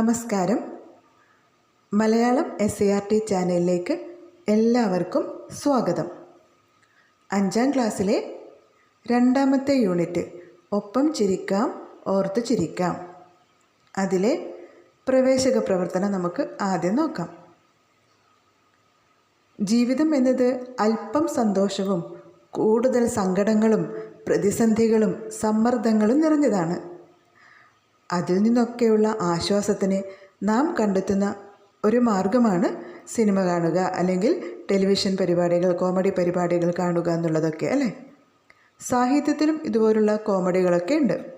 നമസ്കാരം. Malayalam S A R T ചാനലിലേക്ക് എല്ലാവർക്കും സ്വാഗതം. അഞ്ചാം ക്ലാസ്സിലെ രണ്ടാമത്തെ യൂണിറ്റ് ഒപ്പം ചിരിക്കാം ഓർത്ത് ചിരിക്കാം. അതിലെ പ്രവേശക പ്രവർത്തനം നമുക്ക് ആദ്യം നോക്കാം. ജീവിതം എന്നത് അല്പം സന്തോഷവും കൂടുതൽ സങ്കടങ്ങളും പ്രതിസന്ധികളും സമ്മർദ്ദങ്ങളും നിറഞ്ഞതാണ്. അതിൽ നിന്നൊക്കെയുള്ള ആശ്വാസത്തിന് നാം കണ്ടെത്തുന്ന ഒരു മാർഗമാണ് സിനിമ കാണുക അല്ലെങ്കിൽ ടെലിവിഷൻ പരിപാടികൾ കോമഡി പരിപാടികൾ കാണുക എന്നുള്ളതൊക്കെ അല്ലേ? സാഹിത്യത്തിലും ഇതുപോലുള്ള കോമഡികളൊക്കെ ഉണ്ട്.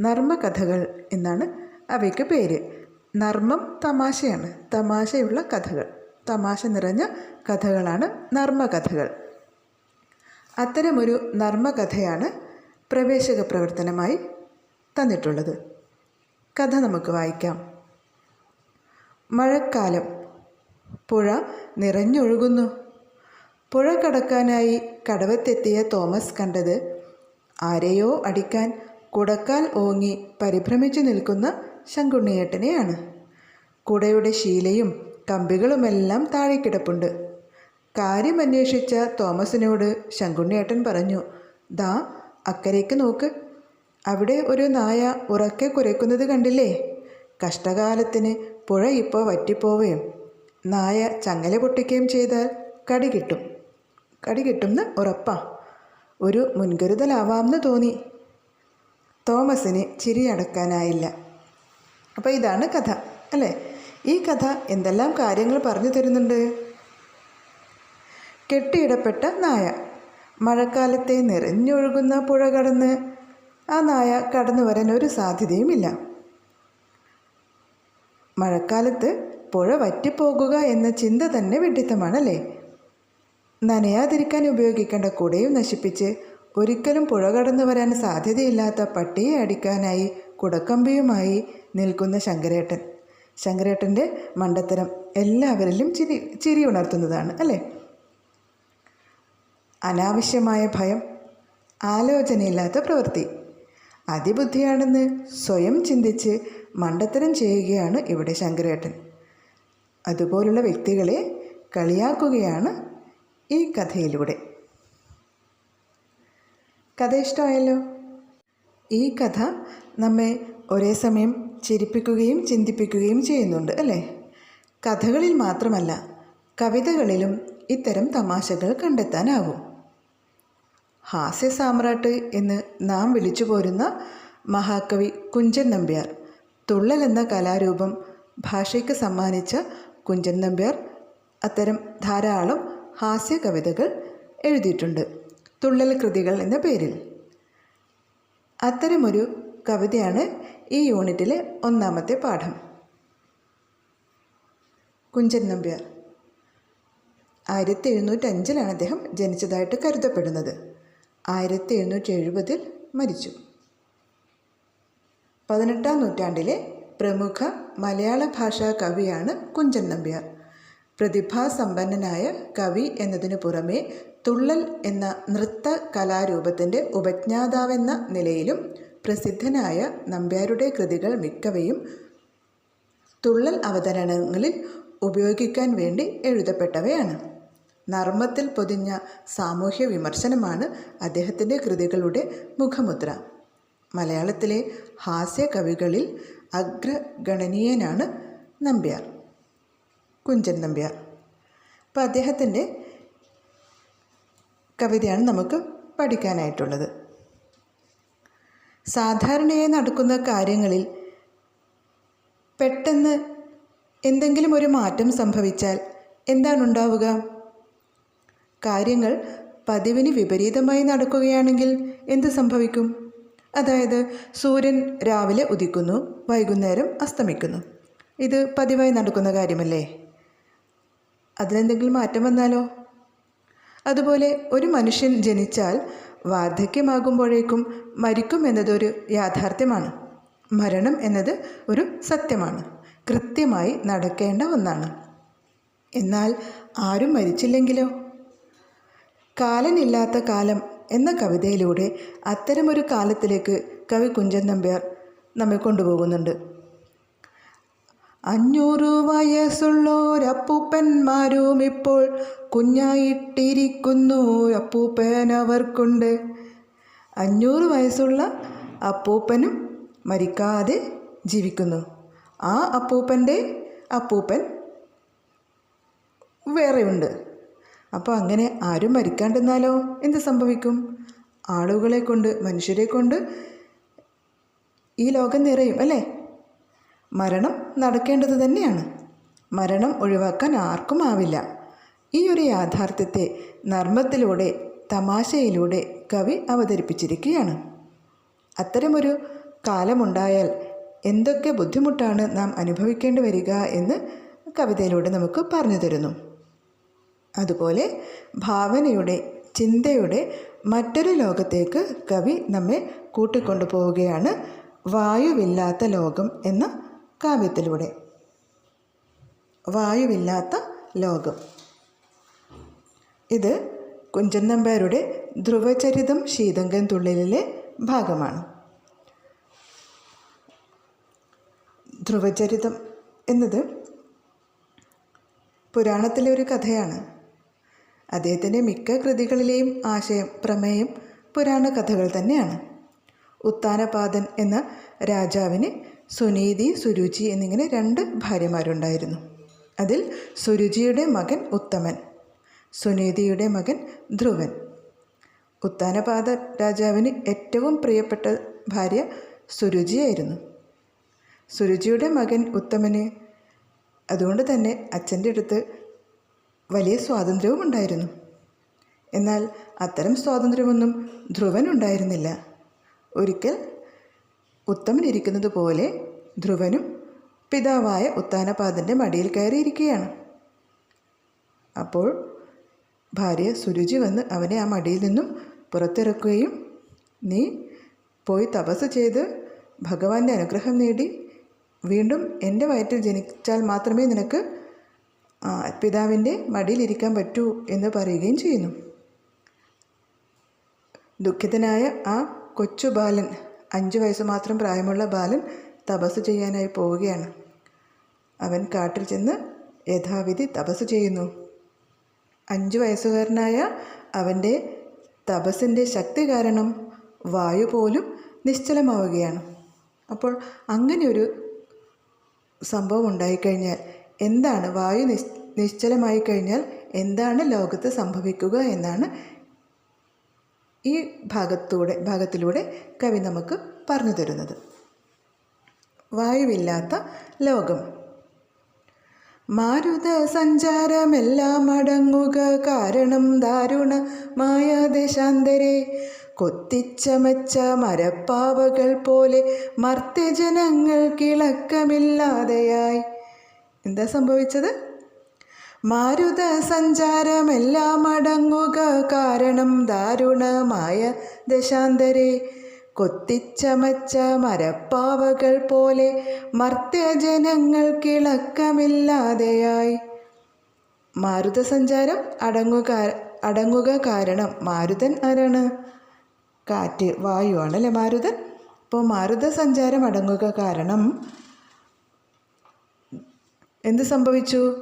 നർമ്മ കഥകൾ എന്നാണ് അവയ്ക്ക് പേര്. നർമ്മം തമാശയാണ്. തമാശയുള്ള കഥകൾ. തമാശ നിറഞ്ഞ കഥകളാണ് നർമ്മകഥകൾ അത്തരമൊരു നർമ്മകഥയാണ് പ്രവേശക പ്രവർത്തനമായി തന്നിട്ടുള്ളത്. കഥ നമുക്ക് വായിക്കാം. മഴക്കാലം. പുഴ നിറഞ്ഞൊഴുകുന്നു. പുഴ കടക്കാനായി കടവത്തെത്തിയ തോമസ് കണ്ടത് ആരെയോ അടിക്കാൻ കുടക്കാൽ ഓങ്ങി പരിഭ്രമിച്ചു നിൽക്കുന്ന ശങ്കുണ്ണിയേട്ടനെയാണ്. കുടയുടെ ശീലയും കമ്പികളുമെല്ലാം താഴെ കിടപ്പുണ്ട്. കാര്യമന്വേഷിച്ച തോമസിനോട് ശങ്കുണ്ണിയേട്ടൻ പറഞ്ഞു ദാ അക്കരയ്ക്ക് നോക്ക്. അവിടെ ഒരു നായ ഉറക്കെ കുരയ്ക്കുന്നത് കണ്ടില്ലേ? കഷ്ടകാലത്തിന് പുഴ ഇപ്പോൾ വറ്റിപ്പോവുകയും നായ ചങ്ങല പൊട്ടിക്കുകയും ചെയ്താൽ കടി കിട്ടും. കടി കിട്ടുമെന്ന് ഉറപ്പാ. ഒരു മുൻകരുതലാവാമെന്ന് തോന്നി. തോമസിന് ചിരി അടക്കാനായില്ല. അപ്പോൾ ഇതാണ് കഥ അല്ലേ? ഈ കഥ എന്തെല്ലാം കാര്യങ്ങൾ പറഞ്ഞു തരുന്നുണ്ട്? കെട്ടിയിടപ്പെട്ട നായ. മഴക്കാലത്തെ നിറഞ്ഞൊഴുകുന്ന പുഴ കടന്ന് ആ നായ കടന്നു വരാൻ ഒരു സാധ്യതയുമില്ല. മഴക്കാലത്ത് പുഴ വറ്റിപ്പോകുക എന്ന ചിന്ത തന്നെ വിഡിത്തമാണല്ലേ നനയാതിരിക്കാൻ ഉപയോഗിക്കേണ്ട കുടയും നശിപ്പിച്ച് ഒരിക്കലും പുഴ കടന്നു വരാൻ സാധ്യതയില്ലാത്ത പട്ടിയെ അടിക്കാനായി കുടക്കമ്പിയുമായി നിൽക്കുന്ന ശങ്കരേട്ടൻ. ശങ്കരേട്ടന്റെ മണ്ടത്തരം എല്ലാവരിലും ചിരി ചിരി ഉണർത്തുന്നതാണ് അല്ലേ? അനാവശ്യമായ ഭയം ആലോചനയില്ലാത്ത പ്രവൃത്തി. അതിബുദ്ധിയാണെന്ന് സ്വയം ചിന്തിച്ച് മണ്ടത്തരം ചെയ്യുകയാണ് ഇവിടെ ശങ്കരേട്ടൻ. അതുപോലുള്ള വ്യക്തികളെ കളിയാക്കുകയാണ് ഈ കഥയിലൂടെ. കഥ ഇഷ്ടമായല്ലോ? ഈ കഥ നമ്മെ ഒരേ സമയം ചിരിപ്പിക്കുകയും ചിന്തിപ്പിക്കുകയും ചെയ്യുന്നുണ്ട് അല്ലേ? കഥകളിൽ മാത്രമല്ല കവിതകളിലും ഇത്തരം തമാശകൾ കണ്ടെത്താനാവും. ഹാസ്യ സാമ്രാട്ട് എന്ന് നാം വിളിച്ചു പോരുന്ന മഹാകവി കുഞ്ചൻ നമ്പ്യാർ. തുള്ളൽ എന്ന കലാരൂപം ഭാഷയ്ക്ക് സമ്മാനിച്ച കുഞ്ചൻ നമ്പ്യാർ അത്തരം ധാരാളം ഹാസ്യ കവിതകൾ എഴുതിയിട്ടുണ്ട്. തുള്ളൽ കൃതികൾ എന്ന പേരിൽ. അത്തരമൊരു കവിതയാണ് ഈ യൂണിറ്റിലെ ഒന്നാമത്തെ പാഠം. കുഞ്ചൻ നമ്പ്യാർ. ആയിരത്തി എഴുന്നൂറ്റഞ്ചിലാണ് അദ്ദേഹം ജനിച്ചതായിട്ട് കരുതപ്പെടുന്നത്. ആയിരത്തി എഴുന്നൂറ്റി എഴുപതിൽ മരിച്ചു. പതിനെട്ടാം നൂറ്റാണ്ടിലെ പ്രമുഖ മലയാള ഭാഷാ കവിയാണ് കുഞ്ചൻ നമ്പ്യാർ. പ്രതിഭാസമ്പന്നനായ കവി എന്നതിനു പുറമേ തുള്ളൽ എന്ന നൃത്ത കലാരൂപത്തിന്റെ ഉപജ്ഞാതാവെന്ന നിലയിലും പ്രസിദ്ധനായ നമ്പ്യാരുടെ കൃതികൾ മിക്കവയും തുള്ളൽ അവതരണങ്ങളിൽ ഉപയോഗിക്കാൻ വേണ്ടി എഴുതപ്പെട്ടവയാണ്. നർമ്മത്തിൽ പൊതിഞ്ഞ സാമൂഹ്യ വിമർശനമാണ് അദ്ദേഹത്തിന്റെ കൃതികളുടെ മുഖമുദ്ര. മലയാളത്തിലെ ഹാസ്യ കവികളിൽ അഗ്രഗണനീയനാണ് നമ്പ്യാർ കുഞ്ചൻ നമ്പ്യാർ. അപ്പോൾ അദ്ദേഹത്തിന്റെ കവിതയാണ് നമുക്ക് പഠിക്കാനായിട്ടുള്ളത്. സാധാരണയായി നടക്കുന്ന കാര്യങ്ങളിൽ പെട്ടെന്ന് എന്തെങ്കിലും ഒരു മാറ്റം സംഭവിച്ചാൽ എന്താണ് ഉണ്ടാവുക കാര്യങ്ങൾ പതിവിന് വിപരീതമായി നടക്കുകയാണെങ്കിൽ എന്ത് സംഭവിക്കും? അതായത് സൂര്യൻ രാവിലെ ഉദിക്കുന്നു വൈകുന്നേരം അസ്തമിക്കുന്നു. ഇത് പതിവായി നടക്കുന്ന കാര്യമല്ലേ? അതിലെന്തെങ്കിലും മാറ്റം വന്നാലോ? അതുപോലെ ഒരു മനുഷ്യൻ ജനിച്ചാൽ വാർദ്ധക്യമാകുമ്പോഴേക്കും മരിക്കും എന്നതൊരു യാഥാർത്ഥ്യമാണ്. മരണം എന്നത് ഒരു സത്യമാണ്. കൃത്യമായി നടക്കേണ്ട ഒന്നാണ്. എന്നാൽ ആരും മരിച്ചില്ലെങ്കിലോ? കാലനില്ലാത്ത കാലം എന്ന കവിതയിലൂടെ അത്തരമൊരു കാലത്തിലേക്ക് കവി കുഞ്ചൻ നമ്പ്യാർ നമ്മെ കൊണ്ടുപോകുന്നുണ്ട്. അഞ്ഞൂറ് വയസ്സുള്ളോരപ്പൂപ്പന്മാരും ഇപ്പോൾ കുഞ്ഞായിട്ടിരിക്കുന്നു. അപ്പൂപ്പൻ അവർക്കുണ്ട്. അഞ്ഞൂറ് വയസ്സുള്ള അപ്പൂപ്പനും മരിക്കാതെ ജീവിക്കുന്നു. ആ അപ്പൂപ്പന്റെ അപ്പൂപ്പൻ വേറെയുണ്ട്. അപ്പോൾ അങ്ങനെ ആരും മരിക്കാണ്ടിരുന്നാലോ? എന്ത് സംഭവിക്കും? ആളുകളെ കൊണ്ട് മനുഷ്യരെ കൊണ്ട് ഈ ലോകം നിറയും അല്ലേ? മരണം നടക്കേണ്ടത് തന്നെയാണ്. മരണം ഒഴിവാക്കാൻ ആർക്കും ആവില്ല. ഈ ഒരു യാഥാർത്ഥ്യത്തെ നർമ്മത്തിലൂടെ തമാശയിലൂടെ കവി അവതരിപ്പിച്ചിരിക്കുകയാണ്. അത്തരമൊരു കാലമുണ്ടായാൽ എന്തൊക്കെ ബുദ്ധിമുട്ടാണ് നാം അനുഭവിക്കേണ്ടി വരിക എന്ന് കവിതയിലൂടെ നമുക്ക് പറഞ്ഞു തരുന്നു. അതുപോലെ ഭാവനയുടെ ചിന്തയുടെ മറ്റൊരു ലോകത്തേക്ക് കവി നമ്മെ കൂട്ടിക്കൊണ്ടു പോവുകയാണ് വായുവില്ലാത്ത ലോകം എന്ന കാവ്യത്തിലൂടെ. വായുവില്ലാത്ത ലോകം. ഇത് കുഞ്ചൻ നമ്പ്യാരുടെ ധ്രുവചരിതം ശീതങ്കൻ തുള്ളിലിലെ ഭാഗമാണ്. ധ്രുവചരിതം എന്നത് പുരാണത്തിലെ ഒരു കഥയാണ്. അദ്ദേഹത്തിന്റെ മിക്ക കൃതികളിലെയും ആശയം പ്രമേയം പുരാണ കഥകൾ തന്നെയാണ്. ഉത്താനപാദൻ എന്ന രാജാവിന് സുനീതി സുരുചി എന്നിങ്ങനെ രണ്ട് ഭാര്യമാരുണ്ടായിരുന്നു. അതിൽ സുരുചിയുടെ മകൻ ഉത്തമൻ സുനീതിയുടെ മകൻ ധ്രുവൻ. ഉത്താനപാദ രാജാവിന് ഏറ്റവും പ്രിയപ്പെട്ട ഭാര്യ സുരുചിയായിരുന്നു. സുരുചിയുടെ മകൻ ഉത്തമന് അതുകൊണ്ട് തന്നെ അച്ഛന്റെ അടുത്ത് വലിയ സ്വാതന്ത്ര്യവും ഉണ്ടായിരുന്നു എന്നാൽ അത്തരം സ്വാതന്ത്ര്യമൊന്നും ധ്രുവനുണ്ടായിരുന്നില്ല ഒരിക്കൽ ഉത്തമനിരിക്കുന്നത് പോലെ ധ്രുവനും പിതാവായ ഉത്താനപാദന്റെ മടിയിൽ കയറിയിരിക്കുകയാണ്. അപ്പോൾ ഭാര്യ സുരുചി വന്ന് അവനെ ആ മടിയിൽ നിന്നും പുറത്തിറക്കുകയും നീ പോയി തപസ് ചെയ്ത് ഭഗവാന്റെ അനുഗ്രഹം നേടി. വീണ്ടും എന്റെ വയറ്റിൽ ജനിച്ചാൽ മാത്രമേ നിനക്ക് പിതാവിന്റെ മടിയിലിരിക്കാൻ പറ്റൂ എന്ന് പറയുകയും ചെയ്യുന്നു. ദുഃഖിതനായ ആ കൊച്ചു ബാലൻ അഞ്ച് വയസ്സ് മാത്രം പ്രായമുള്ള ബാലൻ തപസ് ചെയ്യാനായി പോവുകയാണ്. അവൻ കാട്ടിൽ ചെന്ന് യഥാവിധി തപസ് ചെയ്യുന്നു. അഞ്ച് വയസ്സുകാരനായ അവന്റെ തപസ്സിന്റെ ശക്തി കാരണം വായു പോലും നിശ്ചലമാവുകയാണ്. അപ്പോൾ അങ്ങനെയൊരു സംഭവം ഉണ്ടായിക്കഴിഞ്ഞാൽ എന്താണ്? വായു നിശ് നിശ്ചലമായി കഴിഞ്ഞാൽ എന്താണ് ലോകത്ത് സംഭവിക്കുക എന്നാണ് ഈ ഭാഗത്തൂടെ ഭാഗത്തിലൂടെ കവി നമുക്ക് പറഞ്ഞു തരുന്നത്. വായുവില്ലാത്ത ലോകം. മാരുത സഞ്ചാരമെല്ലാം അടങ്ങുക കാരണം ദാരുണമായ ദേശാന്തരെ കൊത്തിച്ചമച്ച മരപ്പാവകൾ പോലെ മർത്യജനങ്ങൾ കിളക്കമില്ലാതെയായി. എന്താ സംഭവിച്ചത്? മാരുത സഞ്ചാരമെല്ലാം അടങ്ങുക കാരണം ദാരുണമായ ദശാന്തരെ. കൊത്തിച്ചമച്ച മരപ്പാവകൾ പോലെ മർത്യജനങ്ങൾ കിളക്കമില്ലാതെയായി മാരുതസഞ്ചാരം അടങ്ങുക അടങ്ങുക കാരണം മാരുതൻ ആരാണ്? കാറ്റ് വായു ആണല്ലേ മാരുതൻ? അപ്പോൾ മാരുത സഞ്ചാരം അടങ്ങുക കാരണം എന്ത് സംഭവിച്ചു?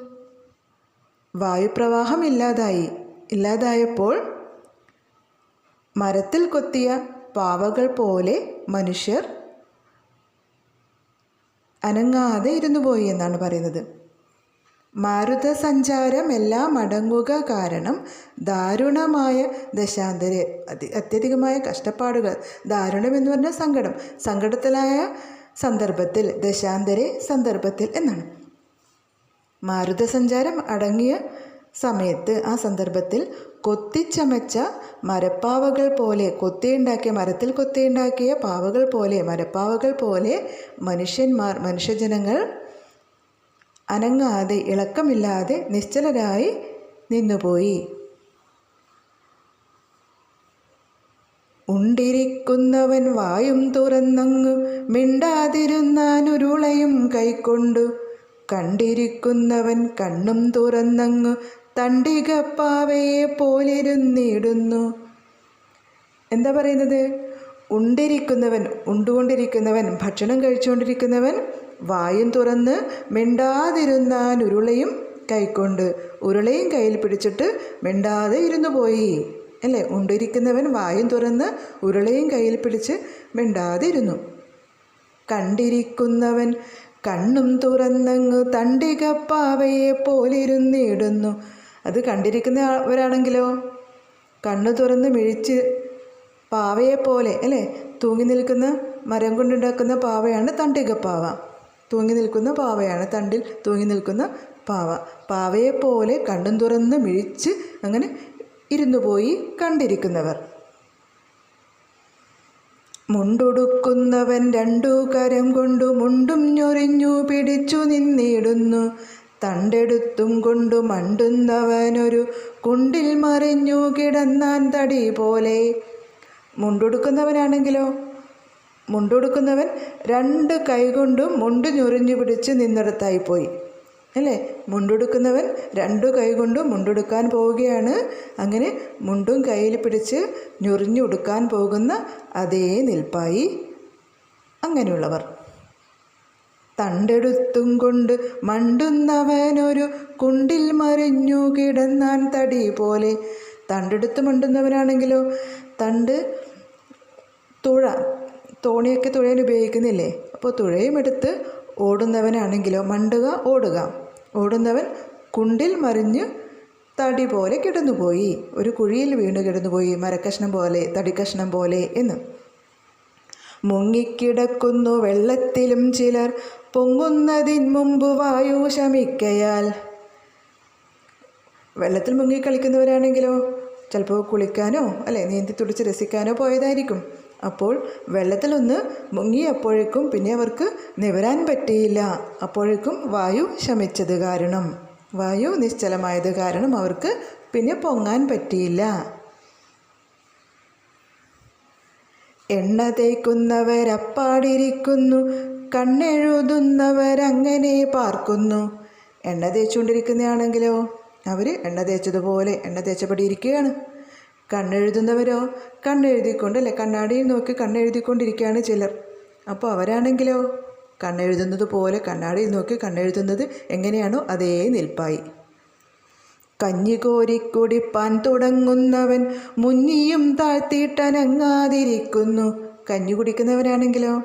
വായുപ്രവാഹം ഇല്ലാതായി. ഇല്ലാതായപ്പോൾ മരത്തിൽ കൊത്തിയ പാവകൾ പോലെ മനുഷ്യർ അനങ്ങാതെ ഇരുന്നു പോയി എന്നാണ് പറയുന്നത്. മാരുത സഞ്ചാരം എല്ലാം അടങ്ങുക കാരണം ദാരുണമായ ദശാന്തര അതി അത്യധികമായ കഷ്ടപ്പാടുകൾ. ദാരുണം എന്ന് പറഞ്ഞാൽ സങ്കടം. സങ്കടത്തിലായ സന്ദർഭത്തിൽ ദശാന്തര സന്ദർഭത്തിൽ എന്നാണ്. മാരുതസഞ്ചാരം അടങ്ങിയ സമയത്ത് ആ സന്ദർഭത്തിൽ കൊത്തിച്ചമച്ച മരപ്പാവകൾ പോലെ കൊത്തിയുണ്ടാക്കിയ മരത്തിൽ കൊത്തിയുണ്ടാക്കിയ പാവകൾ പോലെ മരപ്പാവകൾ പോലെ മനുഷ്യന്മാർ മനുഷ്യജനങ്ങൾ അനങ്ങാതെ ഇളക്കമില്ലാതെ നിശ്ചലരായി നിന്നുപോയി. ഉണ്ടിരിക്കുന്നവൻ വായും തുറന്നങ്ങു മിണ്ടാതിരുന്നാനുരുളയും കൈക്കൊണ്ടു. കണ്ടിരിക്കുന്നവൻ കണ്ണും തുറന്നങ്ങു തണ്ടികപ്പാവയെ പോലിരുന്നിടുന്നു. എന്താ പറയുന്നത്? ഉണ്ടിരിക്കുന്നവൻ ഉണ്ടുകൊണ്ടിരിക്കുന്നവൻ ഭക്ഷണം കഴിച്ചുകൊണ്ടിരിക്കുന്നവൻ വായും തുറന്ന് മിണ്ടാതിരുന്നാൻ ഉരുളയും കൈക്കൊണ്ട് ഉരുളയും കയ്യിൽ പിടിച്ചിട്ട് മിണ്ടാതെ ഇരുന്നു പോയി. അല്ലേ? ഉണ്ടിരിക്കുന്നവൻ വായും തുറന്ന് ഉരുളയും കയ്യിൽ പിടിച്ച് മിണ്ടാതെ ഇരുന്നു കണ്ടിരിക്കുന്നവൻ കണ്ണും തുറന്നങ്ങ് തണ്ടികപ്പാവയെ പോലിരുന്നിടുന്നു. അത് കണ്ടിരിക്കുന്നവരാണെങ്കിലോ കണ്ണു തുറന്ന് മിഴിച്ച് പാവയെ പോലെ അല്ലേ? തൂങ്ങി നിൽക്കുന്ന മരം കൊണ്ടുണ്ടാക്കുന്ന പാവയാണ് തണ്ടികപ്പാവ തൂങ്ങി നിൽക്കുന്ന പാവയാണ് തണ്ടിൽ തൂങ്ങി നിൽക്കുന്ന പാവ. പാവയെ പോലെ കണ്ണും തുറന്ന് മിഴിച്ച് അങ്ങനെ ഇരുന്നു പോയി കണ്ടിരിക്കുന്നവർ. മുണ്ടുടുക്കുന്നവൻ രണ്ടു കരം കൊണ്ടു മുണ്ടും ഞൊറിഞ്ഞു പിടിച്ചു നിന്നിടുന്നു. തണ്ടെടുത്തും കൊണ്ടു മണ്ടുന്നവനൊരു കുണ്ടിൽ മറിഞ്ഞു കിടന്നാൻ തടി പോലെ. മുണ്ടുടുക്കുന്നവനാണെങ്കിലോ? മുണ്ടുടുക്കുന്നവൻ രണ്ട് കൈകൊണ്ടും മുണ്ട് ഞൊറിഞ്ഞു പിടിച്ച് നിന്നിടത്തായി പോയി. അല്ലേ? മുണ്ടുടുക്കുന്നവൻ രണ്ടു കൈകൊണ്ടും മുണ്ടുടുക്കാൻ പോവുകയാണ്. അങ്ങനെ മുണ്ടും കയ്യിൽ പിടിച്ച് ഞൊറിഞ്ഞുടുക്കാൻ പോകുന്ന അതേ നിൽപ്പായി അങ്ങനെയുള്ളവർ. തണ്ടെടുത്തും കൊണ്ട് മണ്ടുന്നവനൊരു കുണ്ടിൽ മറിഞ്ഞു കിടന്നാൻ തടി പോലെ. തണ്ടെടുത്ത് മണ്ടുന്നവനാണെങ്കിലോ? തണ്ട് തുഴ തോണിയൊക്കെ തുഴയാൻ ഉപയോഗിക്കുന്നില്ലേ? അപ്പോൾ തുഴയും എടുത്ത് ഓടുന്നവനാണെങ്കിലോ? മണ്ടുക ഓടുക. ഓടുന്നവൻ കുണ്ടിൽ മറിഞ്ഞ് തടി പോലെ കിടന്നുപോയി. ഒരു കുഴിയിൽ വീണ് കിടന്നുപോയി. മരക്കഷ്ണം പോലെ തടിക്കഷ്ണം പോലെ എന്ന്. മുങ്ങിക്കിടക്കുന്നു വെള്ളത്തിലും ചിലർ. പൊങ്ങുന്നതിന് മുമ്പ് വായു ശമിക്കയാൽ. വെള്ളത്തിൽ മുങ്ങി കളിക്കുന്നവരാണെങ്കിലോ? ചിലപ്പോൾ കുളിക്കാനോ അല്ലെ നീന്തി തുടിച്ച് രസിക്കാനോ പോയതായിരിക്കും. അപ്പോൾ വെള്ളത്തിലൊന്ന് മുങ്ങിയപ്പോഴേക്കും പിന്നെ അവർക്ക് നിവരാൻ പറ്റിയില്ല. അപ്പോഴേക്കും വായു ശമിച്ചത് കാരണം. വായു നിശ്ചലമായത് കാരണം അവർക്ക് പിന്നെ പൊങ്ങാൻ പറ്റിയില്ല. എണ്ണ തേക്കുന്നവരപ്പാടിരിക്കുന്നു കണ്ണെഴുതുന്നവരങ്ങനെ പാർക്കുന്നു. എണ്ണ തേച്ചുകൊണ്ടിരിക്കുന്നതാണെങ്കിലോ അവർ എണ്ണ തേച്ചതുപോലെ എണ്ണ തേച്ചപടി ഇരിക്കുകയാണ് കണ്ണെഴുതുന്നവരോ? കണ്ണെഴുതിക്കൊണ്ട് അല്ലെ കണ്ണാടിയിൽ നോക്കി കണ്ണെഴുതിക്കൊണ്ടിരിക്കുകയാണ് ചിലർ. അപ്പോൾ അവരാണെങ്കിലോ? കണ്ണെഴുതുന്നത് പോലെ കണ്ണാടിയിൽ നോക്കി കണ്ണെഴുതുന്നത് എങ്ങനെയാണോ? അതേ നിൽപ്പായി. കഞ്ഞി കോരിക്കുടിപ്പാൻ തുടങ്ങുന്നവൻ മുന്നിയും താഴ്ത്തിയിട്ടനങ്ങാതിരിക്കുന്നു. കഞ്ഞി കുടിക്കുന്നവരാണെങ്കിലോ?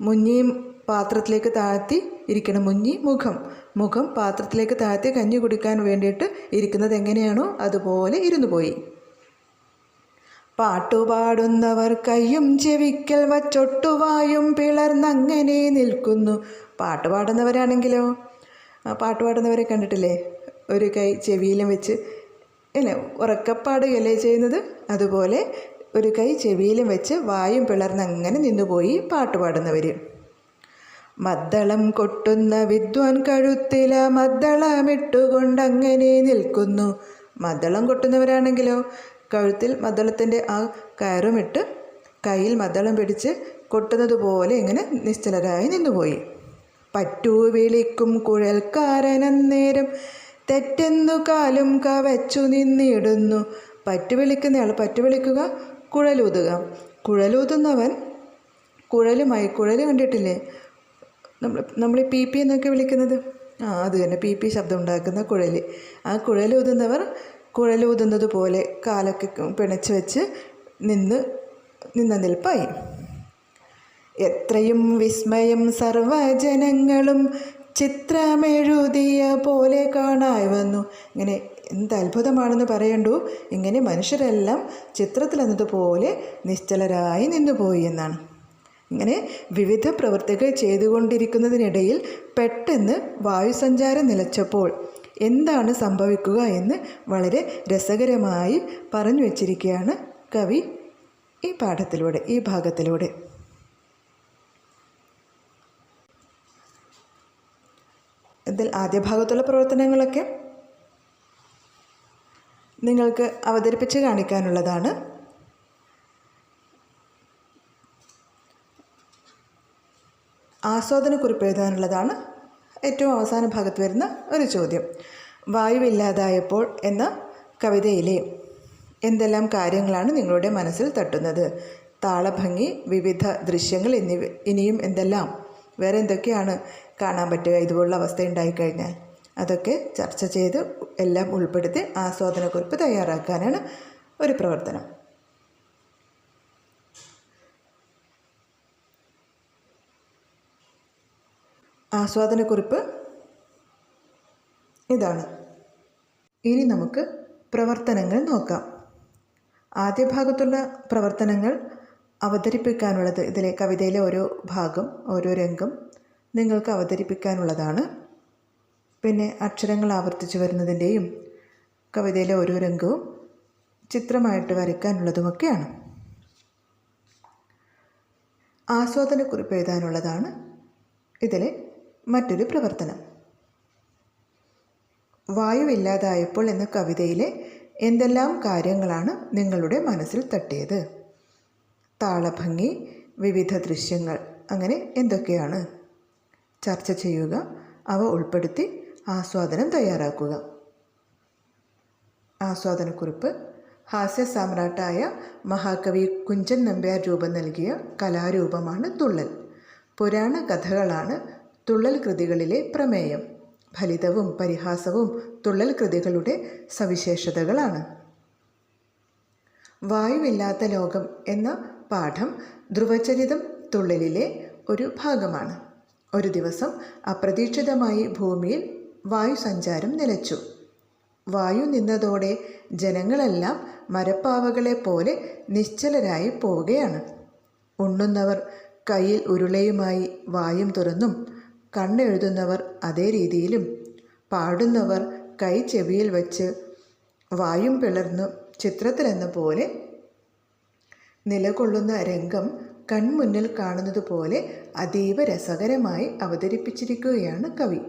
മുന്നിയും പാത്രത്തിലേക്ക് താഴ്ത്തി ഇരിക്കണം മുഞ്ഞി മുഖം. മുഖം പാത്രത്തിലേക്ക് താഴ്ത്തി കഞ്ഞി കുടിക്കാൻ വേണ്ടിയിട്ട് ഇരിക്കുന്നത് എങ്ങനെയാണോ? അതുപോലെ ഇരുന്നു പോയി പാട്ടുപാടുന്നവർ കയ്യും ചെവിക്കൽ വച്ചൊട്ടുവായും പിളർന്നങ്ങനെ നിൽക്കുന്നു. പാട്ട് പാടുന്നവരാണെങ്കിലോ? പാട്ട് പാടുന്നവരെ കണ്ടിട്ടില്ലേ? ഒരു കൈ ചെവിയിലും വെച്ച് അല്ലേ ഉറക്കപ്പാടുകയല്ലേ ചെയ്യുന്നത്? അതുപോലെ ഒരു കൈ ചെവിയിലും വെച്ച് വായും പിളർന്നങ്ങനെ നിന്നുപോയി പാട്ട് പാടുന്നവർ മദ്ദളം കൊട്ടുന്ന വിദ്വാൻ കഴുത്തില മദ്ദളമിട്ടുകൊണ്ടങ്ങനെ നിൽക്കുന്നു. മദ്ദളം കൊട്ടുന്നവരാണെങ്കിലോ? കഴുത്തിൽ മദ്ദളത്തിന്റെ ആ കയറുമിട്ട് കയ്യിൽ മദ്ദളം പിടിച്ച് കൊട്ടുന്നത് പോലെ ഇങ്ങനെ നിശ്ചലരായി നിന്നുപോയി. പറ്റൂ വിളിക്കും കുഴൽക്കാരനന്നേരം തെറ്റെന്നു കാലും കവച്ചു നിന്നിടുന്നു. പറ്റു വിളിക്കുക കുഴലൂതുക. കുഴലൂതുന്നവൻ കുഴലുമായി കുഴൽ കണ്ടിട്ടില്ലേ? നമ്മൾ നമ്മൾ പി പി എന്നൊക്കെ വിളിക്കുന്നത്? ആ അത് തന്നെ പി പി ശബ്ദം ഉണ്ടാക്കുന്ന കുഴൽ ആ കുഴലൂതുന്നവർ കുഴലൂതുന്നത് പോലെ കാലൊക്കെ പിണച്ച് വെച്ച് നിന്ന് നിന്ന നിൽപ്പായി. എത്രയും വിസ്മയം സർവജനങ്ങളും ചിത്രമെഴുതിയ പോലെ കാണായി വന്നു. ഇങ്ങനെ എന്ത് അത്ഭുതമാണെന്ന് പറയണ്ടു. ഇങ്ങനെ മനുഷ്യരെല്ലാം ചിത്രത്തിൽ എന്നതുപോലെ നിശ്ചലരായി നിന്നുപോയി എന്നാണ്. ഇങ്ങനെ വിവിധ പ്രവൃത്തികൾ ചെയ്തുകൊണ്ടിരിക്കുന്നതിനിടയിൽ പെട്ടെന്ന് വായുസഞ്ചാരം നിലച്ചപ്പോൾ എന്താണ് സംഭവിക്കുക എന്ന് വളരെ രസകരമായി പറഞ്ഞു വച്ചിരിക്കുകയാണ് കവി ഈ പാഠത്തിലൂടെ ഈ ഭാഗത്തിലൂടെ. ഇതിൽ ആദ്യ ഭാഗത്തുള്ള പ്രവർത്തനങ്ങളൊക്കെ നിങ്ങൾക്ക് അവതരിപ്പിച്ച് കാണിക്കാനുള്ളതാണ്. ആസ്വാദനക്കുറിപ്പ് എഴുതാനുള്ളതാണ്. ഏറ്റവും അവസാന ഭാഗത്ത് വരുന്ന ഒരു ചോദ്യം. വായുവില്ലാതായപ്പോൾ എന്ന കവിതയിലെ എന്തെല്ലാം കാര്യങ്ങളാണ് നിങ്ങളുടെ മനസ്സിൽ തട്ടുന്നത്? താളഭംഗി വിവിധ ദൃശ്യങ്ങൾ എന്നിവ ഇനിയും എന്തെല്ലാം? വേറെ എന്തൊക്കെയാണ് കാണാൻ പറ്റുക? ഇതുപോലുള്ള അവസ്ഥ ഉണ്ടായിക്കഴിഞ്ഞാൽ അതൊക്കെ ചർച്ച ചെയ്ത് എല്ലാം ഉൾപ്പെടുത്തി ആസ്വാദനക്കുറിപ്പ് തയ്യാറാക്കാനാണ് ഒരു പ്രവർത്തനം. ആസ്വാദനക്കുറിപ്പ് ഇതാണ്. ഇനി നമുക്ക് പ്രവർത്തനങ്ങൾ നോക്കാം. ആദ്യ ഭാഗത്തുള്ള പ്രവർത്തനങ്ങൾ അവതരിപ്പിക്കാനുള്ളത് ഇതിലെ കവിതയിലെ ഓരോ ഭാഗം ഓരോ രംഗം നിങ്ങൾക്ക് അവതരിപ്പിക്കാനുള്ളതാണ്. പിന്നെ അക്ഷരങ്ങൾ ആവർത്തിച്ചു വരുന്നതിന്റെയും കവിതയിലെ ഓരോ രംഗവും ചിത്രമായിട്ട് വരയ്ക്കാനുള്ളതുമൊക്കെയാണ്. ആസ്വാദനക്കുറിപ്പ് എഴുതാനുള്ളതാണ് ഇതിലെ മറ്റൊരു പ്രവർത്തനം. വായുവില്ലാതായപ്പോൾ എന്ന കവിതയിലെ എന്തെല്ലാം കാര്യങ്ങളാണ് നിങ്ങളുടെ മനസ്സിൽ തട്ടിയത്? താളഭംഗി വിവിധ ദൃശ്യങ്ങൾ അങ്ങനെ എന്തൊക്കെയാണ്? ചർച്ച ചെയ്യുക അവ ഉൾപ്പെടുത്തി ആസ്വാദനം തയ്യാറാക്കുക. ആസ്വാദനക്കുറിപ്പ്. ഹാസ്യ സാമ്രാട്ടായ മഹാകവി കുഞ്ചൻ നമ്പ്യാർ രൂപം നൽകിയ കലാരൂപമാണ് തുള്ളൽ. പുരാണ കഥകളാണ് തുള്ളൽ കൃതികളിലെ പ്രമേയം. ഫലിതവും പരിഹാസവും തുള്ളൽ കൃതികളുടെ സവിശേഷതകളാണ്. വായുവില്ലാത്ത ലോകം എന്ന പാഠം ധ്രുവചരിതം തുള്ളലിലെ ഒരു ഭാഗമാണ്. ഒരു ദിവസം അപ്രതീക്ഷിതമായി ഭൂമിയിൽ വായു സഞ്ചാരം നിലച്ചു. വായു നിന്നതോടെ ജനങ്ങളെല്ലാം മരപ്പാവകളെ പോലെ നിശ്ചലരായി പോവുകയാണ്. ഉണ്ണുന്നവർ കയ്യിൽ ഉരുളയുമായി വായും തുറന്നും കണ്ണെഴുതുന്നവർ അതേ രീതിയിലും പാടുന്നവർ കൈ ചെവിയിൽ വച്ച് വായും പിളർന്നു ചിത്രത്തിലെന്ന പോലെ നിലകൊള്ളുന്ന രംഗം കൺമുന്നിൽ കാണുന്നത് പോലെ അതീവ രസകരമായി അവതരിപ്പിച്ചിരിക്കുകയാണ് കവി.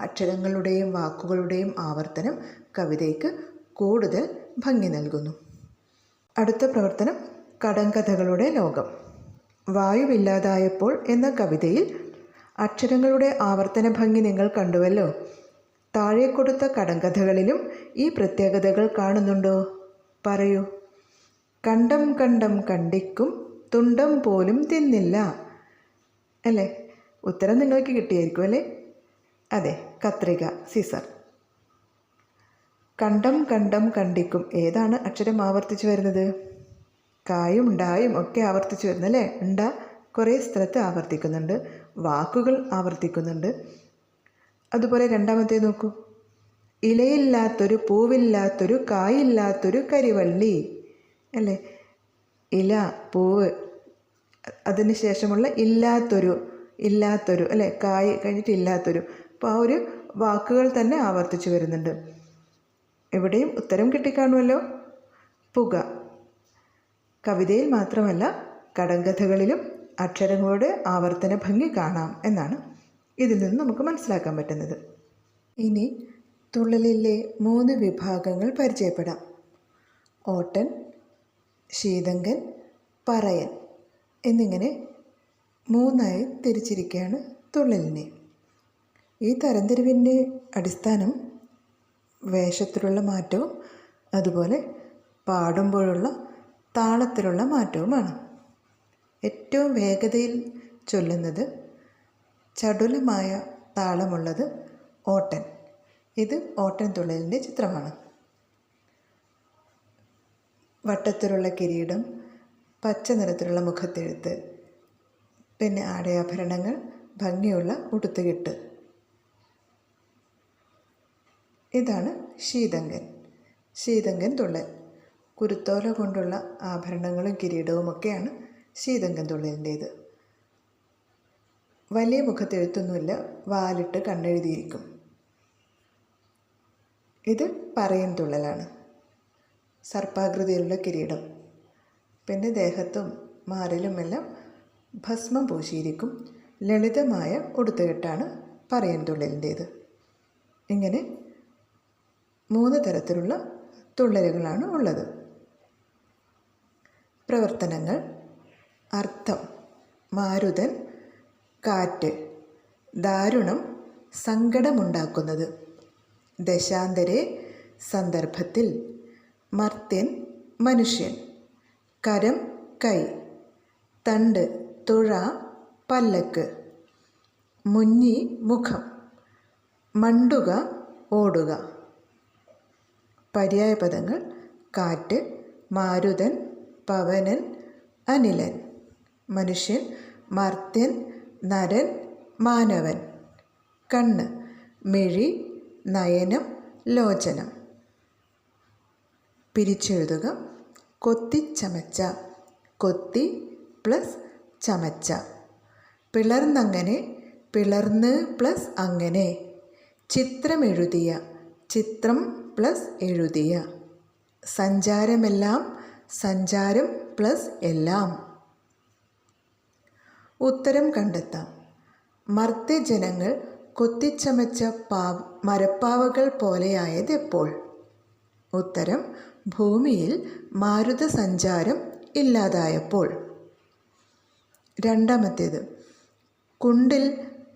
അക്ഷരങ്ങളുടെയും വാക്കുകളുടെയും ആവർത്തനം കവിതയ്ക്ക് കൂടുതൽ ഭംഗി നൽകുന്നു. അടുത്ത പ്രവർത്തനം കടങ്കഥകളുടെ ലോകം. വായുവില്ലാതായപ്പോൾ എന്ന കവിതയിൽ അക്ഷരങ്ങളുടെ ആവർത്തന ഭംഗി നിങ്ങൾ കണ്ടുവല്ലോ. താഴെ കൊടുത്ത കടങ്കഥകളിലും ഈ പ്രത്യേകതകൾ കാണുന്നുണ്ടോ? പറയൂ. കണ്ടം കണ്ടം കണ്ടിക്കും തുണ്ടം പോലും തിന്നില്ല. അല്ലേ? ഉത്തരം നിങ്ങൾക്ക് കിട്ടിയായിരിക്കും അല്ലേ? അതെ കത്രിക സിസർ. കണ്ടം കണ്ടം കണ്ടിക്കും. ഏതാണ് അക്ഷരം ആവർത്തിച്ചു വരുന്നത്? കായും ഉണ്ടായും ഒക്കെ ആവർത്തിച്ച് വരുന്നല്ലേ? ഉണ്ട കുറേ സ്ഥലത്ത് ആവർത്തിക്കുന്നുണ്ട്. വാക്കുകൾ ആവർത്തിക്കുന്നുണ്ട്. അതുപോലെ രണ്ടാമത്തെ നോക്കൂ. ഇലയില്ലാത്തൊരു പൂവില്ലാത്തൊരു കായില്ലാത്തൊരു കരിവള്ളി. അല്ലേ? ഇല പൂവ് അതിന് ശേഷമുള്ള ഇല്ലാത്തൊരു ഇല്ലാത്തൊരു അല്ലേ? കായ് കഴിഞ്ഞിട്ട് ഇല്ലാത്തൊരു. അപ്പോൾ ആ ഒരു വാക്കുകൾ തന്നെ ആവർത്തിച്ചു വരുന്നുണ്ട്. എവിടെയും ഉത്തരം കിട്ടിക്കാണുമല്ലോ? പുക. കവിതയിൽ മാത്രമല്ല കടങ്കഥകളിലും അക്ഷരങ്ങളുടെ ആവർത്തന ഭംഗി കാണാം എന്നാണ് ഇതിൽ നിന്ന് നമുക്ക് മനസ്സിലാക്കാൻ പറ്റുന്നത്. ഇനി തുള്ളലിലെ മൂന്ന് വിഭാഗങ്ങൾ പരിചയപ്പെടാം. ഓട്ടൻ ശീതങ്കൻ പറയൻ എന്നിങ്ങനെ മൂന്നായി തിരിച്ചിരിക്കുകയാണ് തുള്ളലിനെ. ഈ തരംതിരിവിന്റെ അടിസ്ഥാനം വേഷത്തിലുള്ള മാറ്റവും അതുപോലെ പാടുമ്പോഴുള്ള താളത്തിലുള്ള മാറ്റവുമാണ്. ഏറ്റവും വേഗതയിൽ ചൊല്ലുന്നത് ചടുലമായ താളമുള്ളത് ഓട്ടൻ. ഇത് ഓട്ടൻ തുള്ളലിന്റെ ചിത്രമാണ്. വട്ടത്തിലുള്ള കിരീടം പച്ച നിറത്തിലുള്ള മുഖത്തെഴുത്ത് പിന്നെ ആടയാഭരണങ്ങൾ ഭംഗിയുള്ള ഉടുത്തുകെട്ട്. ഇതാണ് ശീതങ്കൻ. ശീതങ്കൻ തുള്ളൽ. കുരുത്തോല കൊണ്ടുള്ള ആഭരണങ്ങളും കിരീടവുമൊക്കെയാണ് ശീതങ്കൻ തുള്ളലിന്റേത്. വലിയ മുഖത്തെഴുത്തൊന്നുമില്ല വാലിട്ട് കണ്ണെഴുതിയിരിക്കും. ഇത് പറയൻ തുള്ളലാണ്. സർപ്പാകൃതിയിലുള്ള കിരീടം. പിന്നെ ദേഹത്തും മാറിലുമെല്ലാം ഭസ്മം പൂശിയിരിക്കും. ലളിതമായ ഉടുത്തുകെട്ടാണ് പറയൻ തുള്ളലിന്റേത്. ഇങ്ങനെ മൂന്ന് തരത്തിലുള്ള തുള്ളലുകളാണ് ഉള്ളത്. പ്രവർത്തനങ്ങൾ അർത്ഥം. മാരുതൻ കാറ്റ്. ദാരുണം സങ്കടമുണ്ടാക്കുന്നത്. ദശാന്തരെ സന്ദർഭത്തിൽ മർത്യൻ മനുഷ്യൻ. കരം കൈ. തണ്ട് തുഴ പല്ലക്ക്. മുഞ്ഞി മുഖം. മണ്ടുക ഓടുക. പര്യായപദങ്ങൾ കാറ്റ് മാരുതൻ പവനൻ അനിലൻ. മനുഷ്യൻ മർത്യൻ നരൻ മാനവൻ. കണ്ണ് മിഴി നയനം ലോചനം. പിരിച്ചെഴുതുക കൊത്തിച്ചമച്ച കൊത്തി പ്ലസ് ചമച്ച. പിളർന്നങ്ങനെ പിളർന്ന് പ്ലസ് അങ്ങനെ. ചിത്രമെഴുതിയ ചിത്രം പ്ലസ് എഴുതിയ. സഞ്ചാരമെല്ലാം സഞ്ചാരം പ്ലസ് എല്ലാം. ഉത്തരം കണ്ടെത്താം. മർത്യജനങ്ങൾ കൊത്തിച്ചമച്ച പാ മരപ്പാവകൾ പോലെയായത് എപ്പോൾ ഉത്തരം ഭൂമിയിൽ മാരുത സഞ്ചാരം ഇല്ലാതായപ്പോൾ. രണ്ടാമത്തേത് കുണ്ടിൽ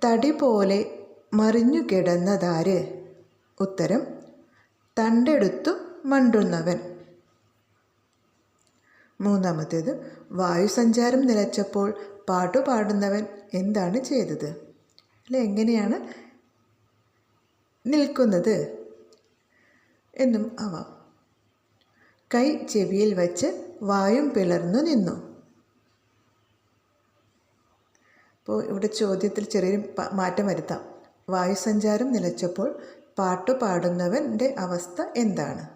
തടി പോലെ മറിഞ്ഞു കിടന്നതാര്? ഉത്തരം തണ്ടെടുത്തു മണ്ടുന്നവൻ. മൂന്നാമത്തേത് വായുസഞ്ചാരം നിലച്ചപ്പോൾ പാട്ടുപാടുന്നവൻ എന്താണ് ചെയ്തത്? അല്ലെ എങ്ങനെയാണ് നിൽക്കുന്നത് എന്നും ആവാം കൈ ചെവിയിൽ വച്ച് വായും പിളർന്നു നിന്നു. അപ്പോൾ ഇവിടെ ചോദ്യത്തിൽ ചെറിയൊരു മാറ്റം വരുത്താം. വായുസഞ്ചാരം നിലച്ചപ്പോൾ പാട്ടു പാടുന്നവന്റെ അവസ്ഥ എന്താണ്?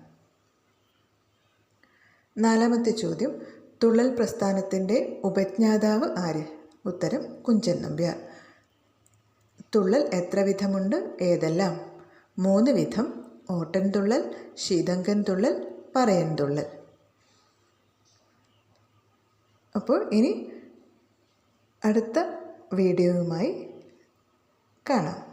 നാലാമത്തെ ചോദ്യം. തുള്ളൽ പ്രസ്ഥാനത്തിന്റെ ഉപജ്ഞാതാവ് ആര്? ഉത്തരം കുഞ്ചൻ നമ്പ്യാർ. തുള്ളൽ എത്ര വിധമുണ്ട്? ഏതെല്ലാം? മൂന്ന് വിധം. ഓട്ടൻ തുള്ളൽ ശീതങ്കൻ തുള്ളൽ പറയൻ തുള്ളൽ. അപ്പോൾ ഇനി അടുത്ത വീഡിയോയുമായി കാണാം.